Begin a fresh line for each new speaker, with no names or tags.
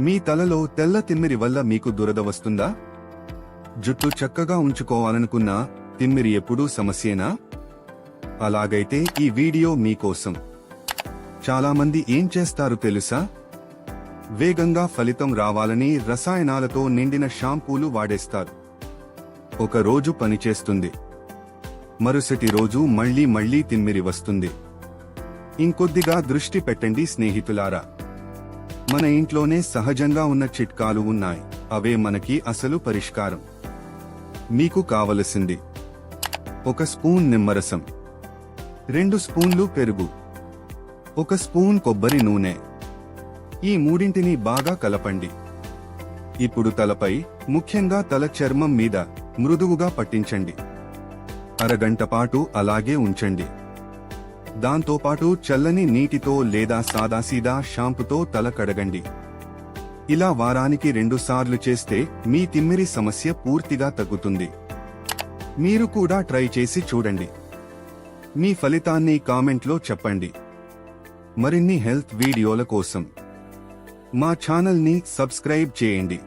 మీ తలలో తెల్ల తిమ్మిరి వల్ల మీకు దురద వస్తుందా? జుట్టు చక్కగా ఉంచుకోవాలనుకున్నా తిమ్మిరి ఎప్పుడూ సమస్యేనా? అలాగైతే ఈ వీడియో మీకోసం చాలామంది ఏం చేస్తారు తెలుసా? వేగంగా ఫలితం రావాలని రసాయనాలతో నిండిన షాంపూలు వాడేస్తారు. ఒక రోజు పనిచేస్తుంది మరుసటి రోజు మళ్ళీ మళ్ళీ తిమ్మిరి వస్తుంది. ఇంకొద్దిగా దృష్టి పెట్టండి స్నేహితులారా. మన ఇంట్లోనే సహజంగా ఉన్న చిట్కాలు ఉన్నాయి. అవే మనకి అసలు పరిష్కారం. మీకు కావలసింది ఒక స్పూన్ నిమ్మరసం. రెండు స్పూన్లు పెరుగు. ఒక స్పూన్ కొబ్బరి నూనె. ఈ మూడింటిని బాగా కలపండి. ఇప్పుడు తలపై ముఖ్యంగా తల చర్మం మీద మృదువుగా పట్టించండి. అరగంట పాటు అలాగే ఉంచండి. దాంతోపాటు చల్లని నీటితో లేదా సాదాసీదా షాంపుతో తల కడగండి. ఇలా వారానికి రెండుసార్లు చేస్తే మీ తిమ్మిరి సమస్య పూర్తిగా తగ్గుతుంది. మీరు కూడా ట్రై చేసి చూడండి. మీ ఫలితాన్ని కామెంట్లో చెప్పండి. మరిన్ని హెల్త్ వీడియోల కోసం మా ఛానల్ని సబ్స్క్రైబ్ చేయండి.